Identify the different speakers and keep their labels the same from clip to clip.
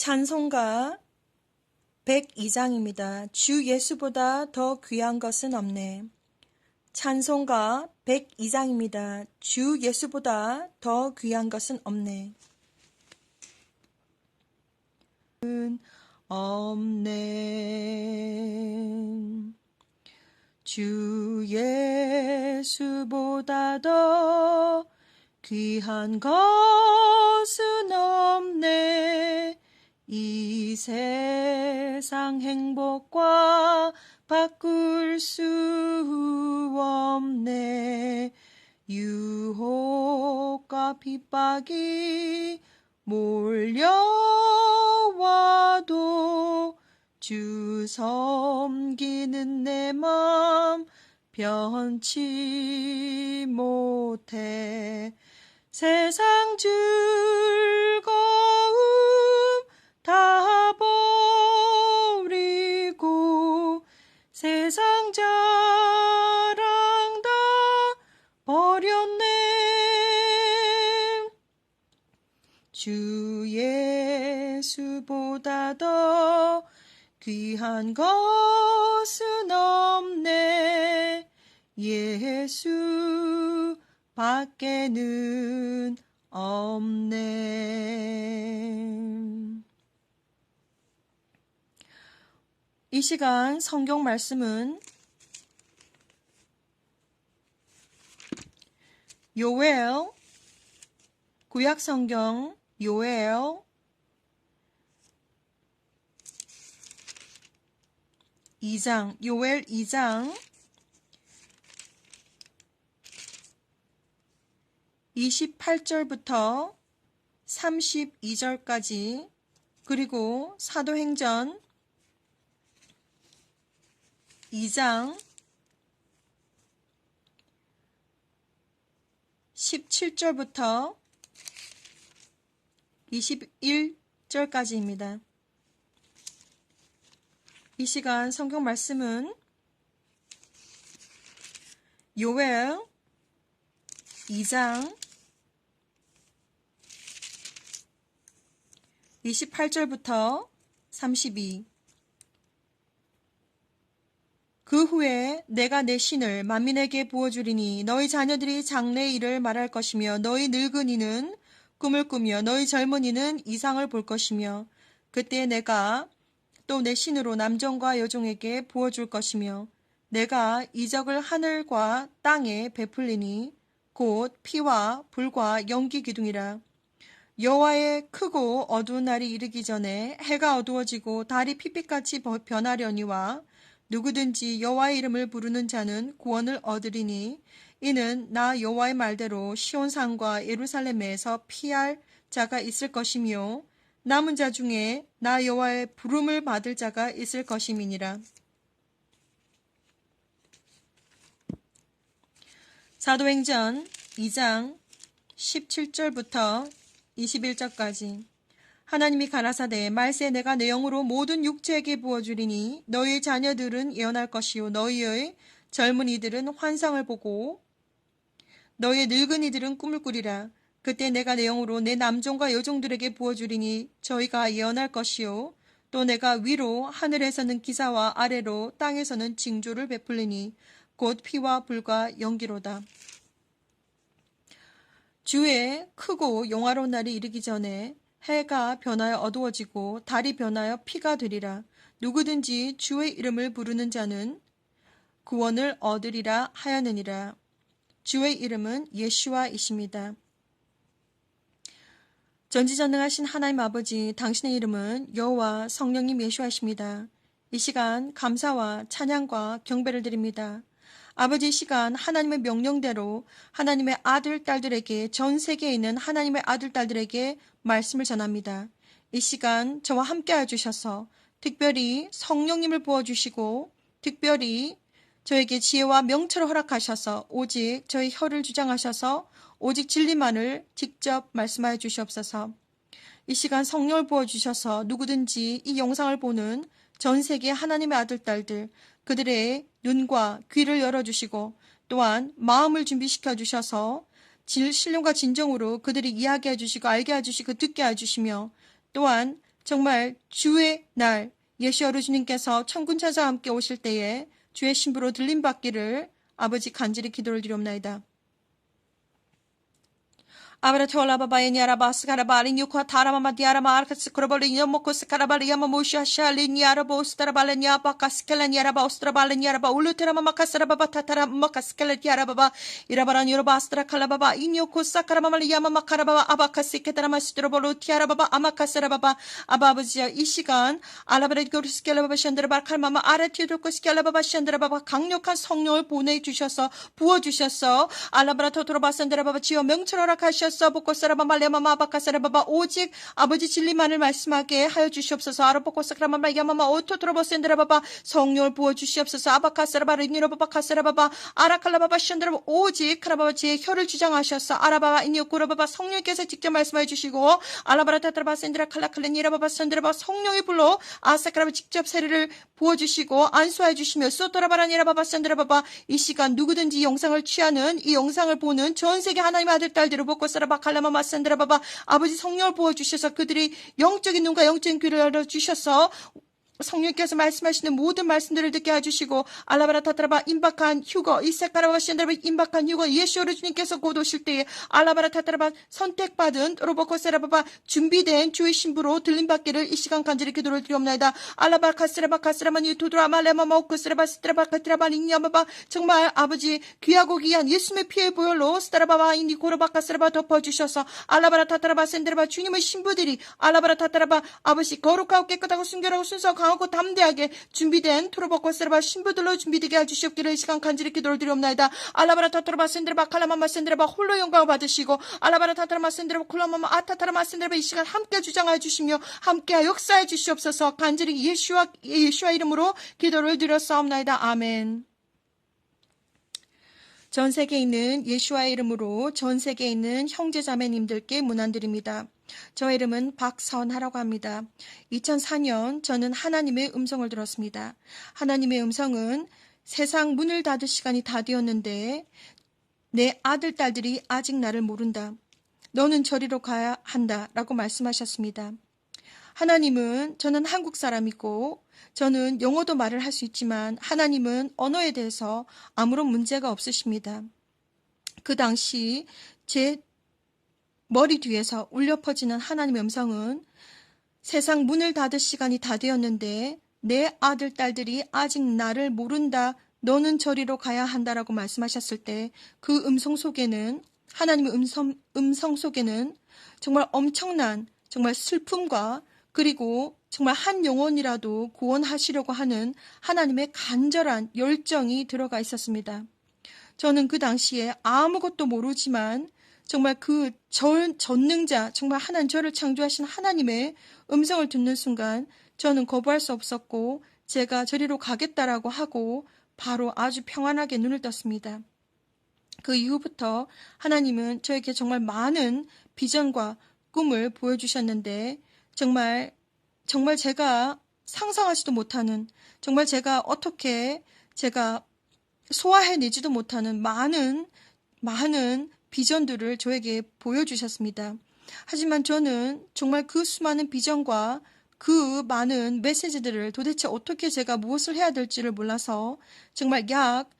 Speaker 1: 찬송가 102장입니다. 주 예수보다 더 귀한 것은 없네. 찬송가 102장입니다. 주 예수보다 더 귀한 것은 없네. 없네. 주 예수보다 더 귀한 것은 없네. 이 세상 행복과 바꿀 수 없네. 유혹과 핍박이 몰려와도 주 섬기는 내 맘 변치 못해 세상 즐거움 다 버리고 세상 자랑 다 버렸네 주 예수보다 더 귀한 것은 없네 예수 밖에는 없네. 이 시간 성경 말씀은 요엘 구약 성경 요엘 2장 요엘 2장 28절부터 32절까지 그리고 사도행전 2장 17절부터 21절까지입니다. 이 시간 성경 말씀은 요엘 2장 28절부터 32. 그 후에 내가 내 신을 만민에게 부어주리니 너희 자녀들이 장래 일을 말할 것이며 너희 늙은이는 꿈을 꾸며 너희 젊은이는 이상을 볼 것이며 그때 내가 또 내 신으로 남종과 여종에게 부어줄 것이며 내가 이적을 하늘과 땅에 베풀리니 곧 피와 불과 연기 기둥이라. 여호와의 크고 어두운 날이 이르기 전에 해가 어두워지고 달이 핏빛같이 변하려니와 누구든지 여호와의 이름을 부르는 자는 구원을 얻으리니 이는 나 여호와의 말대로 시온산과 예루살렘에서 피할 자가 있을 것이며 남은 자 중에 나 여호와의 부름을 받을 자가 있을 것임이니라. 사도행전 2장 17절부터 21절까지 하나님이 가라사대 말세 내가 내 영으로 모든 육체에게 부어주리니 너희의 자녀들은 예언할 것이요 너희의 젊은이들은 환상을 보고 너희의 늙은이들은 꿈을 꾸리라 그때 내가 내 영으로 내 남종과 여종들에게 부어주리니 저희가 예언할 것이요 또 내가 위로 하늘에서는 기사와 아래로 땅에서는 징조를 베풀리니 곧 피와 불과 연기로다. 주의 크고 영화로운 날이 이르기 전에 해가 변하여 어두워지고 달이 변하여 피가 되리라. 누구든지 주의 이름을 부르는 자는 구원을 얻으리라 하였느니라. 주의 이름은 예슈아이십니다. 전지전능하신 하나님 아버지, 당신의 이름은 여호와 성령님 예수하십니다. 이 시간 감사와 찬양과 경배를 드립니다. 아버지 시간 하나님의 명령대로 하나님의 아들, 딸들에게 전 세계에 있는 하나님의 아들, 딸들에게 말씀을 전합니다. 이 시간 저와 함께 해주셔서 특별히 성령님을 부어주시고 특별히 저에게 지혜와 명철을 허락하셔서 오직 저의 혀를 주장하셔서 오직 진리만을 직접 말씀하여 주시옵소서. 이 시간 성령을 부어주셔서 누구든지 이 영상을 보는 전 세계 하나님의 아들, 딸들, 그들의 눈과 귀를 열어주시고 또한 마음을 준비시켜 주셔서 신령과 진정으로 그들이 이야기해 주시고 알게 해 주시고 듣게 해 주시며 또한 정말 주의 날 예수 어르주님께서 천군 천사와 함께 오실 때에 주의 신부로 들림 받기를 아버지 간절히 기도를 드리옵나이다. 아브라토라 바바에 니아라바스 카라바리 뉴카 타라마마 디아라마 아르카스 크로벌리 니모코스 카라발리 야마모샤샤리 니아라보스 타라발레 니아바카스켈라 니아라바오스트라발레 니아라바 울루테라마 마카스라바바 타타라 마카스켈라 디아라바바 이라바라 니로바스트라 칼라바바 이니오코사 카라마말리 야마마 카라바바 아바카스케타라마스트로볼루 티아라바바 아마카스라바바 아바아버지야 이 시간 알라브레고르스켈라바바 샨드라바 칼마마 아라티도코스켈라바바 샨드라바바 강력한 성령을 보내주셔서 부어주셔서 알라브라토토로바산드라바바 지어 명철하라 하셨어 보코사라바마 레마마 아바카사라바바 오직 아버지 진리만을 말씀하게 하여 주시옵소서 아르보코사크라마마 야마마 오토 트로보센드라바바 성령을 부어 주시옵소서 아바카사라바 리니로바바 카사라바바 아라칼라바바 샨드라바 오직 카라바바 제 혀를 주장하셔서 아라바바 이니오쿠라바바 성령께서 직접 말씀해 주시고 알라바라타트라바 센드라 칼라칼레니라바바 산드라바 성령이 불러 아사카라바 직접 세례를 부어 주시고 안수해 주시며 소토라바라니라바바 산드라바바 이 시간 누구든지 이 영상을 취하는 이 영상을 보는 전 세계 하나님의 아들 딸들을 보고 사 라바 칼라마 마 산드라바바 아버지 성령을 부어 주셔서 그들이 영적인 눈과 영적인 귀를 열어 주셔서 성령께서 말씀하시는 모든 말씀들을 듣게 해주시고 알라바라 타타라바 임박한 휴거 이세카라바 시엔드라바 임박한 휴거 예수를 주님께서 곧 오실 때에 알라바라 타타라바 선택받은 로보코세라바바 준비된 주의 신부로 들림받기를 이 시간 간절히 기도를 드리옵나이다. 알라바 카스라바 카스라만 유토드라마 레마마 오크스라바 스트라바 카트라바 닝야마바 정말 아버지 귀하고 귀한 예수의 피의 보혈로 스타라바바 고로바 카스라바 덮어주셔서 알라바라 타타라바 센드라바 주님의 신부들이 알라바라 타타라바 아버지 거룩하고 깨끗하고 순결하고 순수하고 강하고 담대하게 준비된 토로버코 세라바 신부들로 준비되게 해주시옵기를 이 시간 간절히 기도를 드리옵나이다. 알라바라 타타라바 센드라바 칼라마마 센드라바 홀로 영광을 받으시고 알라바라 타타라마 센드라바 콜라마마 아타타라마 센드라바 이 시간 함께 주장하여 주시며 함께 역사해 주시옵소서 간절히 예수와 예수와 이름으로 기도를 드렸사옵나이다. 아멘. 전 세계에 있는 예수와의 이름으로 전 세계에 있는 형제자매님들께 문안드립니다. 저 이름은 박선하라고 합니다. 2004년 저는 하나님의 음성을 들었습니다. 하나님의 음성은 세상 문을 닫을 시간이 다 되었는데 내 아들, 딸들이 아직 나를 모른다. 너는 저리로 가야 한다. 라고 말씀하셨습니다. 하나님은 저는 한국 사람이고 저는 영어도 말을 할 수 있지만 하나님은 언어에 대해서 아무런 문제가 없으십니다. 그 당시 제 머리 뒤에서 울려 퍼지는 하나님의 음성은 세상 문을 닫을 시간이 다 되었는데 내 아들, 딸들이 아직 나를 모른다. 너는 저리로 가야 한다라고 말씀하셨을 때 그 음성 속에는 하나님의 음성, 음성 속에는 정말 엄청난 정말 슬픔과 그리고 정말 한 영혼이라도 구원하시려고 하는 하나님의 간절한 열정이 들어가 있었습니다. 저는 그 당시에 아무것도 모르지만 정말 그 전, 전능자, 정말 하나님 저를 창조하신 하나님의 음성을 듣는 순간 저는 거부할 수 없었고 제가 저리로 가겠다라고 하고 바로 아주 평안하게 눈을 떴습니다. 그 이후부터 하나님은 저에게 정말 많은 비전과 꿈을 보여주셨는데 정말 정말 제가 상상하지도 못하는 정말 제가 어떻게 제가 소화해내지도 못하는 많은 많은 비전들을 저에게 보여주셨습니다. 하지만 저는 정말 그 수많은 비전과 그 많은 메시지들을 도대체 어떻게 제가 무엇을 해야 될지를 몰라서 정말 약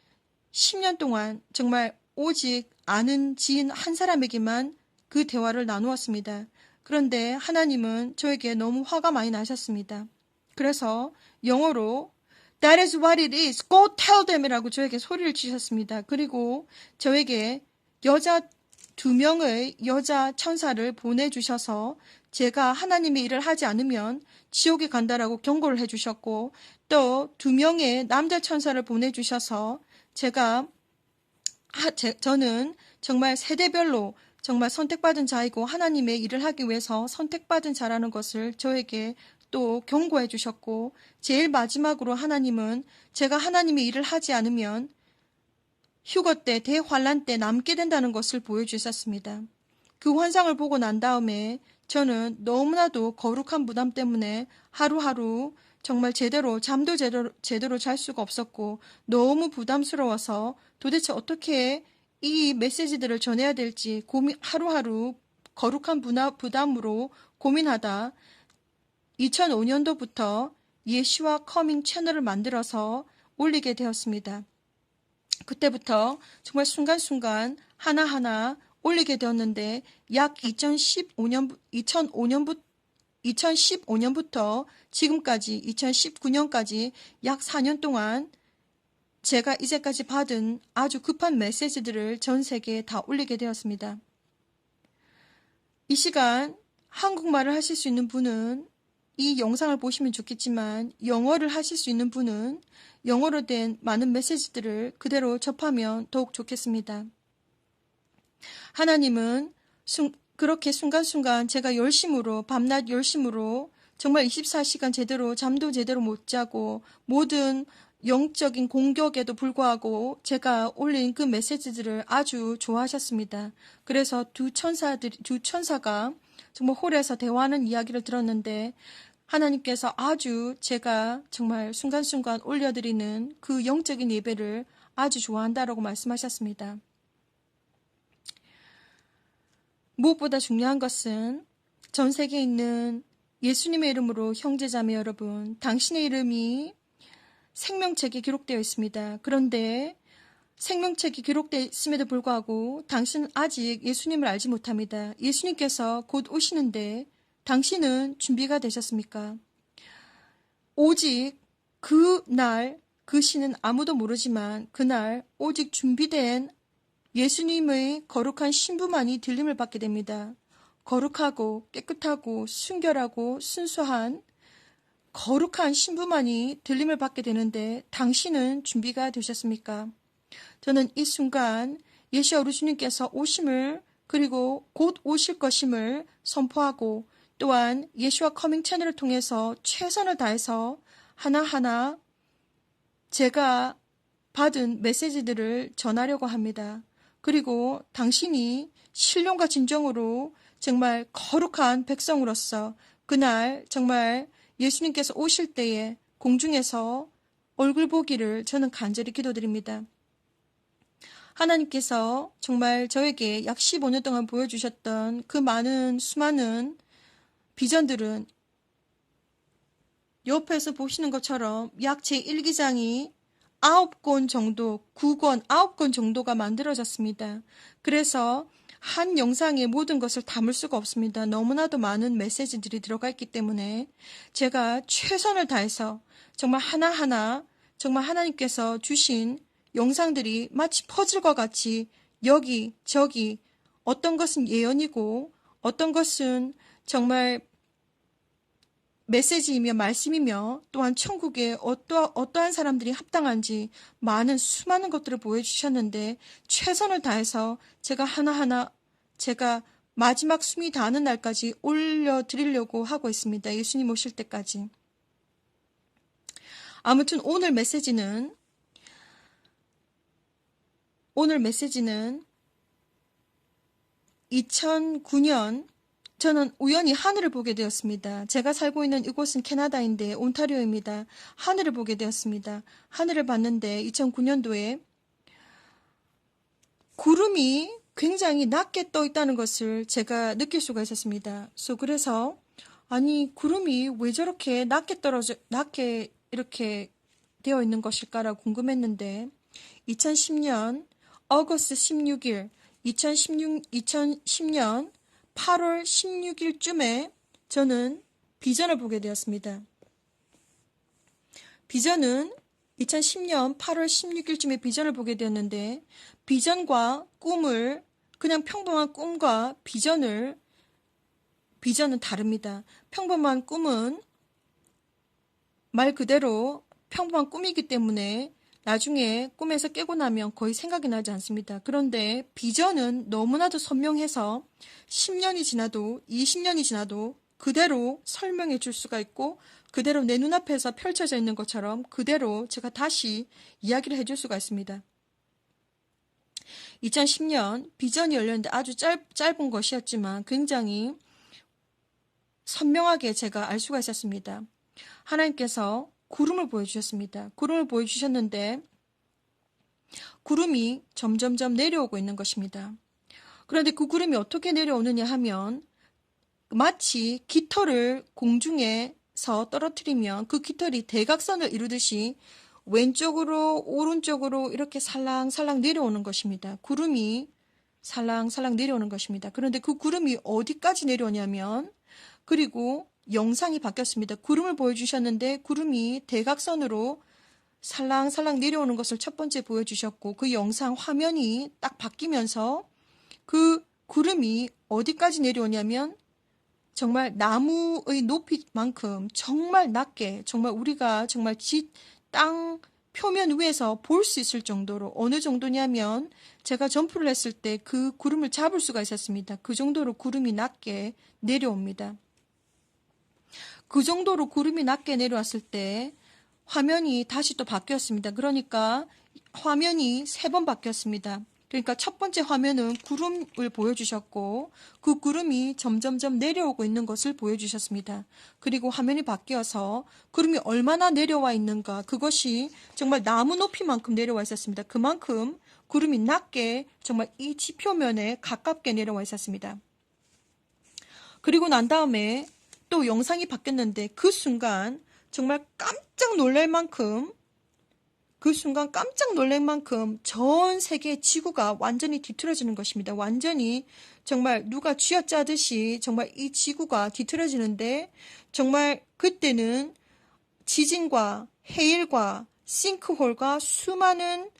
Speaker 1: 10년 동안 정말 오직 아는 지인 한 사람에게만 그 대화를 나누었습니다. 그런데 하나님은 저에게 너무 화가 많이 나셨습니다. 그래서 영어로 That is what it is. Go tell them이라고 저에게 소리를 주셨습니다. 그리고 저에게 여자 두 명의 여자 천사를 보내주셔서 제가 하나님의 일을 하지 않으면 지옥에 간다라고 경고를 해주셨고 또 두 명의 남자 천사를 보내주셔서 제가 하, 제, 저는 정말 세대별로 정말 선택받은 자이고 하나님의 일을 하기 위해서 선택받은 자라는 것을 저에게 또 경고해 주셨고 제일 마지막으로 하나님은 제가 하나님의 일을 하지 않으면 휴거 때, 대환란 때 남게 된다는 것을 보여주셨습니다. 그 환상을 보고 난 다음에 저는 너무나도 거룩한 부담 때문에 하루하루 정말 제대로 잠도 제대로, 제대로 잘 수가 없었고 너무 부담스러워서 도대체 어떻게 이 메시지들을 전해야 될지 고민 하루하루 거룩한 부담으로 고민하다 2005년도부터 예시와 커밍 채널을 만들어서 올리게 되었습니다. 그때부터 정말 순간순간 하나하나 올리게 되었는데 약 2015년 2005년부터 2015년부터 지금까지 2019년까지 약 4년 동안 제가 이제까지 받은 아주 급한 메시지들을 전 세계에 다 올리게 되었습니다. 이 시간 한국말을 하실 수 있는 분은 이 영상을 보시면 좋겠지만 영어를 하실 수 있는 분은 영어로 된 많은 메시지들을 그대로 접하면 더욱 좋겠습니다. 하나님은 순, 그렇게 순간순간 제가 열심으로 밤낮 열심으로 정말 24시간 제대로 잠도 제대로 못 자고 모든 영적인 공격에도 불구하고 제가 올린 그 메시지들을 아주 좋아하셨습니다. 그래서 두 천사들 두 천사가 정말 홀에서 대화하는 이야기를 들었는데 하나님께서 아주 제가 정말 순간순간 올려드리는 그 영적인 예배를 아주 좋아한다라고 말씀하셨습니다. 무엇보다 중요한 것은 전 세계에 있는 예수님의 이름으로 형제자매 여러분, 당신의 이름이 생명책에 기록되어 있습니다. 그런데 생명책이 기록되어 있음에도 불구하고 당신은 아직 예수님을 알지 못합니다. 예수님께서 곧 오시는데 당신은 준비가 되셨습니까? 오직 그 날, 그 시는 아무도 모르지만 그날 오직 준비된 예수님의 거룩한 신부만이 들림을 받게 됩니다. 거룩하고 깨끗하고 순결하고 순수한 거룩한 신부만이 들림을 받게 되는데 당신은 준비가 되셨습니까? 저는 이 순간 우리 주님께서 오심을 그리고 곧 오실 것임을 선포하고 또한 예시와 커밍 채널을 통해서 최선을 다해서 하나하나 제가 받은 메시지들을 전하려고 합니다. 그리고 당신이 신령과 진정으로 정말 거룩한 백성으로서 그날 정말 예수님께서 오실 때에 공중에서 얼굴 보기를 저는 간절히 기도드립니다. 하나님께서 정말 저에게 약 15년 동안 보여주셨던 그 많은 수많은 비전들은 옆에서 보시는 것처럼 약 제1기장이 9권 정도, 9권, 9권 정도가 만들어졌습니다. 그래서 한 영상에 모든 것을 담을 수가 없습니다. 너무나도 많은 메시지들이 들어가 있기 때문에 제가 최선을 다해서 정말 하나하나 정말 하나님께서 주신 영상들이 마치 퍼즐과 같이 여기, 저기 어떤 것은 예언이고 어떤 것은 정말 메시지이며 말씀이며 또한 천국에 어떠, 어떠한 사람들이 합당한지 많은 수많은 것들을 보여주셨는데 최선을 다해서 제가 하나하나 제가 마지막 숨이 닿는 날까지 올려드리려고 하고 있습니다. 예수님 오실 때까지. 아무튼 오늘 메시지는 오늘 메시지는 2009년 저는 우연히 하늘을 보게 되었습니다. 제가 살고 있는 이곳은 캐나다인데 온타리오입니다. 하늘을 보게 되었습니다. 하늘을 봤는데 2009년도에 구름이 굉장히 낮게 떠 있다는 것을 제가 느낄 수가 있었습니다. 그래서 아니 구름이 왜 저렇게 낮게 떨어져 낮게 이렇게 되어 있는 것일까라고 궁금했는데 2010년 어거스트 16일 2016 2010년 8월 16일쯤에 저는 비전을 보게 되었습니다. 비전은 2010년 8월 16일쯤에 비전을 보게 되었는데 비전과 꿈을 그냥 평범한 꿈과 비전을 비전은 다릅니다. 평범한 꿈은 말 그대로 평범한 꿈이기 때문에 나중에 꿈에서 깨고 나면 거의 생각이 나지 않습니다. 그런데 비전은 너무나도 선명해서 10년이 지나도 20년이 지나도 그대로 설명해 줄 수가 있고 그대로 내 눈앞에서 펼쳐져 있는 것처럼 그대로 제가 다시 이야기를 해 줄 수가 있습니다. 2010년 비전이 열렸는데 아주 짧, 짧은 것이었지만 굉장히 선명하게 제가 알 수가 있었습니다. 하나님께서 구름을 보여주셨습니다. 구름을 보여주셨는데 구름이 점점점 내려오고 있는 것입니다. 그런데 그 구름이 어떻게 내려오느냐 하면 마치 깃털을 공중에 깃털에서 떨어뜨리면 그 깃털이 대각선을 이루듯이 왼쪽으로 오른쪽으로 이렇게 살랑살랑 내려오는 것입니다. 구름이 살랑살랑 내려오는 것입니다. 그런데 그 구름이 어디까지 내려오냐면 그리고 영상이 바뀌었습니다. 구름을 보여주셨는데 구름이 대각선으로 살랑살랑 내려오는 것을 첫 번째 보여주셨고 그 영상 화면이 딱 바뀌면서 그 구름이 어디까지 내려오냐면 정말 나무의 높이만큼 정말 낮게 정말 우리가 정말 지, 땅 표면 위에서 볼 수 있을 정도로 어느 정도냐면 제가 점프를 했을 때 그 구름을 잡을 수가 있었습니다. 그 정도로 구름이 낮게 내려옵니다. 그 정도로 구름이 낮게 내려왔을 때 화면이 다시 또 바뀌었습니다. 그러니까 화면이 세 번 바뀌었습니다. 그러니까 첫 번째 화면은 구름을 보여주셨고 그 구름이 점점점 내려오고 있는 것을 보여주셨습니다. 그리고 화면이 바뀌어서 구름이 얼마나 내려와 있는가 그것이 정말 나무 높이만큼 내려와 있었습니다. 그만큼 구름이 낮게 정말 이 지표면에 가깝게 내려와 있었습니다. 그리고 난 다음에 또 영상이 바뀌었는데 그 순간 정말 깜짝 놀랄 만큼 그 순간 깜짝 놀랄 만큼 전 세계 지구가 완전히 뒤틀어지는 것입니다. 완전히 정말 누가 쥐어짜듯이 정말 이 지구가 뒤틀어지는데 정말 그때는 지진과 해일과 싱크홀과 수많은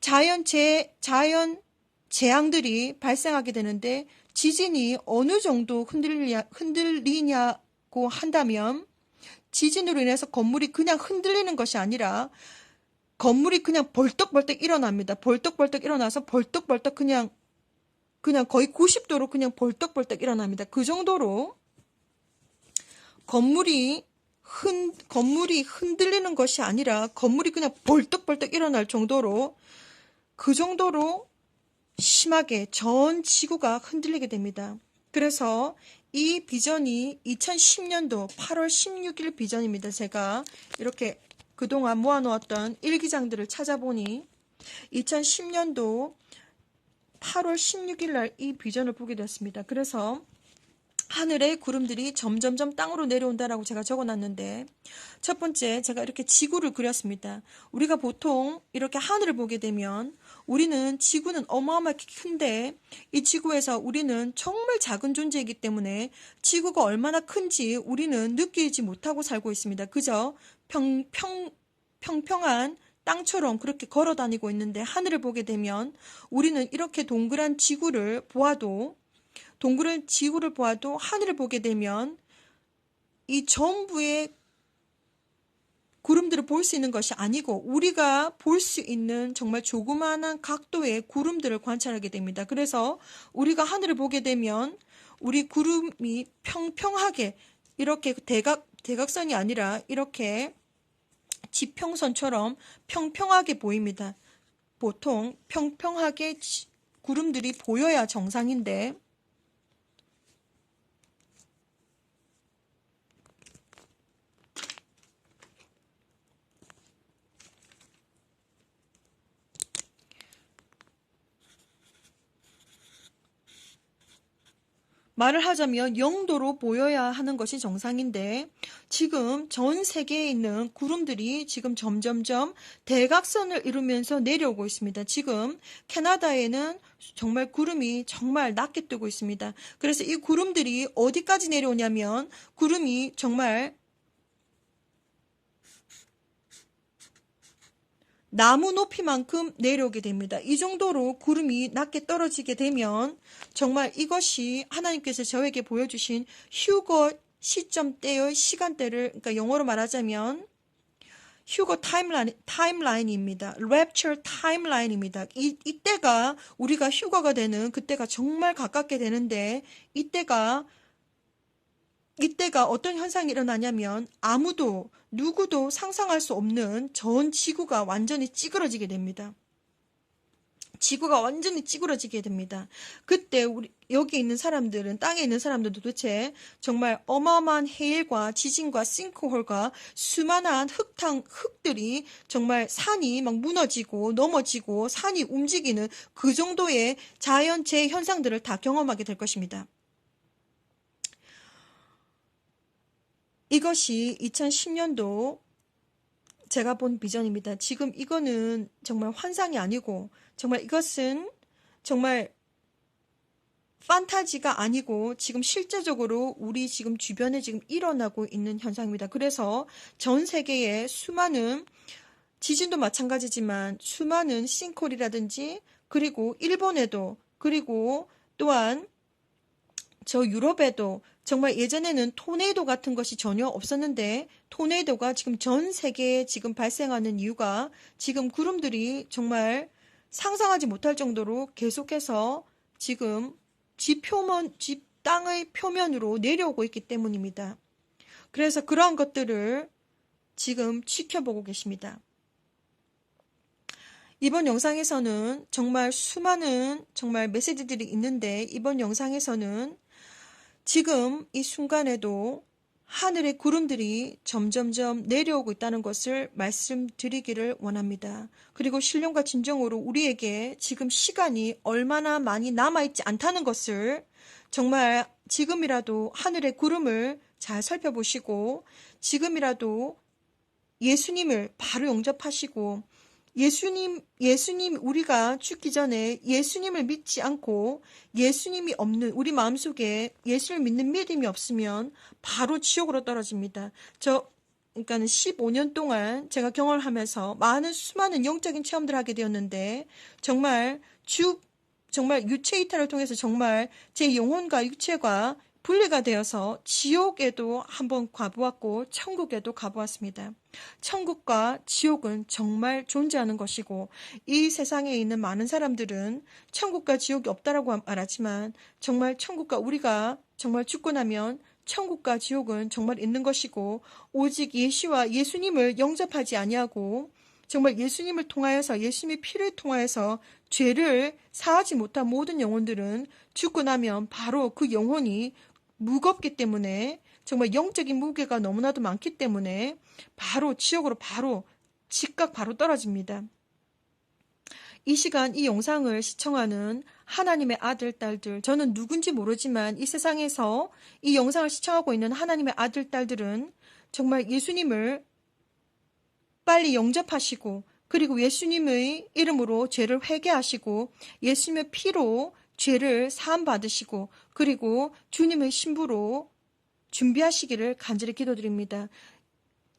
Speaker 1: 자연재 자연 재앙들이 발생하게 되는데 지진이 어느 정도 흔들리냐, 흔들리냐고 한다면 지진으로 인해서 건물이 그냥 흔들리는 것이 아니라 건물이 그냥 벌떡벌떡 일어납니다. 벌떡벌떡 일어나서 벌떡벌떡 그냥 그냥 거의 90도로 그냥 벌떡벌떡 일어납니다. 그 정도로 건물이 흔 건물이 흔들리는 것이 아니라 건물이 그냥 벌떡벌떡 일어날 정도로 그 정도로 심하게 전 지구가 흔들리게 됩니다. 그래서 이 비전이 2010년도 8월 16일 비전입니다. 제가 이렇게 그동안 모아놓았던 일기장들을 찾아보니 2010년도 8월 16일 날 이 비전을 보게 되었습니다. 그래서 하늘의 구름들이 점점점 땅으로 내려온다라고 제가 적어놨는데 첫 번째 제가 이렇게 지구를 그렸습니다. 우리가 보통 이렇게 하늘을 보게 되면 우리는 지구는 어마어마하게 큰데 이 지구에서 우리는 정말 작은 존재이기 때문에 지구가 얼마나 큰지 우리는 느끼지 못하고 살고 있습니다. 그저 평, 평, 평평한 땅처럼 그렇게 걸어 다니고 있는데 하늘을 보게 되면 우리는 이렇게 동그란 지구를 보아도 동그란 지구를 보아도 하늘을 보게 되면 이 전부의 구름들을 볼 수 있는 것이 아니고 우리가 볼 수 있는 정말 조그마한 각도의 구름들을 관찰하게 됩니다. 그래서 우리가 하늘을 보게 되면 우리 구름이 평평하게 이렇게 대각 대각선이 아니라 이렇게 지평선처럼 평평하게 보입니다. 보통 평평하게 구름들이 보여야 정상인데 말을 하자면 영도로 보여야 하는 것이 정상인데 지금 전 세계에 있는 구름들이 지금 점점점 대각선을 이루면서 내려오고 있습니다. 지금 캐나다에는 정말 구름이 정말 낮게 뜨고 있습니다. 그래서 이 구름들이 어디까지 내려오냐면 구름이 정말 나무 높이만큼 내려오게 됩니다. 이 정도로 구름이 낮게 떨어지게 되면 정말 이것이 하나님께서 저에게 보여주신 휴거 시점대의 시간대를 그러니까 영어로 말하자면 휴거 타임라인, 타임라인입니다. 랩처 타임라인입니다. 이, 이때가 우리가 휴거가 되는 그때가 정말 가깝게 되는데 이때가 이때가 어떤 현상이 일어나냐면 아무도 누구도 상상할 수 없는 전 지구가 완전히 찌그러지게 됩니다. 지구가 완전히 찌그러지게 됩니다. 그때 우리 여기 있는 사람들은 땅에 있는 사람들도 도대체 정말 어마어마한 해일과 지진과 싱크홀과 수많은 흙탕 흙들이 정말 산이 막 무너지고 넘어지고 산이 움직이는 그 정도의 자연재해 현상들을 다 경험하게 될 것입니다. 이것이 2010년도 제가 본 비전입니다. 지금 이거는 정말 환상이 아니고 정말 이것은 정말 판타지가 아니고 지금 실제적으로 우리 지금 주변에 지금 일어나고 있는 현상입니다. 그래서 전 세계에 수많은 지진도 마찬가지지만 수많은 싱크홀이라든지 그리고 일본에도 그리고 또한 저 유럽에도 정말 예전에는 토네이도 같은 것이 전혀 없었는데 토네이도가 지금 전 세계에 지금 발생하는 이유가 지금 구름들이 정말 상상하지 못할 정도로 계속해서 지금 지 표면, 지 땅의 표면으로 내려오고 있기 때문입니다. 그래서 그러한 것들을 지금 지켜보고 계십니다. 이번 영상에서는 정말 수많은 정말 메시지들이 있는데 이번 영상에서는 지금 이 순간에도 하늘의 구름들이 점점점 내려오고 있다는 것을 말씀드리기를 원합니다. 그리고 신령과 진정으로 우리에게 지금 시간이 얼마나 많이 남아있지 않다는 것을 정말 지금이라도 하늘의 구름을 잘 살펴보시고 지금이라도 예수님을 바로 영접하시고 예수님, 예수님, 우리가 죽기 전에 예수님을 믿지 않고 예수님이 없는 우리 마음속에 예수를 믿는 믿음이 없으면 바로 지옥으로 떨어집니다. 저, 그러니까는 15년 동안 제가 경험하면서 많은 수많은 영적인 체험들을 하게 되었는데 정말 주, 정말 유체 이탈을 통해서 정말 제 영혼과 육체가 분리가 되어서 지옥에도 한번 가보았고 천국에도 가보았습니다. 천국과 지옥은 정말 존재하는 것이고 이 세상에 있는 많은 사람들은 천국과 지옥이 없다라고 말하지만 정말 천국과 우리가 정말 죽고 나면 천국과 지옥은 정말 있는 것이고 오직 예시와 예수님을 영접하지 아니하고 정말 예수님을 통하여서 예수님의 피를 통하여서 죄를 사하지 못한 모든 영혼들은 죽고 나면 바로 그 영혼이 무겁기 때문에 정말 영적인 무게가 너무나도 많기 때문에 바로 지옥으로 바로 즉각 바로 떨어집니다. 이 시간 이 영상을 시청하는 하나님의 아들, 딸들, 저는 누군지 모르지만 이 세상에서 이 영상을 시청하고 있는 하나님의 아들, 딸들은 정말 예수님을 빨리 영접하시고 그리고 예수님의 이름으로 죄를 회개하시고 예수님의 피로 죄를 사함 받으시고 그리고 주님의 신부로 준비하시기를 간절히 기도드립니다.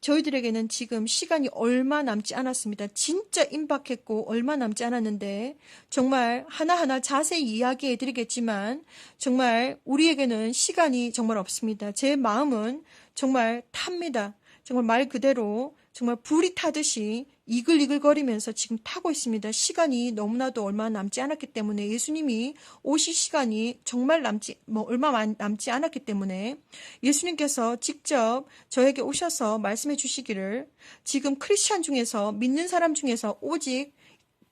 Speaker 1: 저희들에게는 지금 시간이 얼마 남지 않았습니다. 진짜 임박했고 얼마 남지 않았는데 정말 하나하나 자세히 이야기해 드리겠지만 정말 우리에게는 시간이 정말 없습니다. 제 마음은 정말 탑니다. 정말 말 그대로 정말 불이 타듯이 이글이글거리면서 지금 타고 있습니다. 시간이 너무나도 얼마 남지 않았기 때문에 예수님이 오실 시간이 정말 남지 뭐 얼마 남지 않았기 때문에 예수님께서 직접 저에게 오셔서 말씀해 주시기를 지금 크리스찬 중에서 믿는 사람 중에서 오직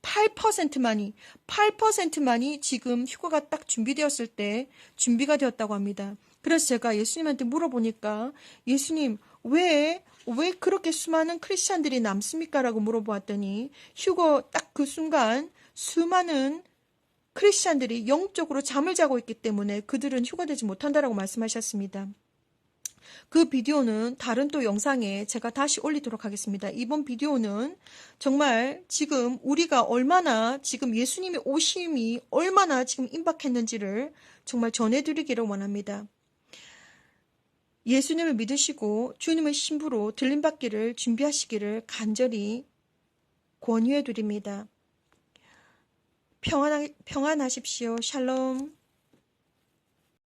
Speaker 1: 8%만이 8%만이 지금 휴가가 딱 준비되었을 때 준비가 되었다고 합니다. 그래서 제가 예수님한테 물어보니까 예수님 왜, 왜 그렇게 수많은 크리스찬들이 남습니까? 라고 물어보았더니 휴거 딱 그 순간 수많은 크리스찬들이 영적으로 잠을 자고 있기 때문에 그들은 휴가되지 못한다라고 말씀하셨습니다. 그 비디오는 다른 또 영상에 제가 다시 올리도록 하겠습니다. 이번 비디오는 정말 지금 우리가 얼마나 지금 예수님의 오심이 얼마나 지금 임박했는지를 정말 전해드리기를 원합니다. 예수님을 믿으시고 주님의 신부로 들림받기를 준비하시기를 간절히 권유해 드립니다. 평안, 평안하십시오. 샬롬.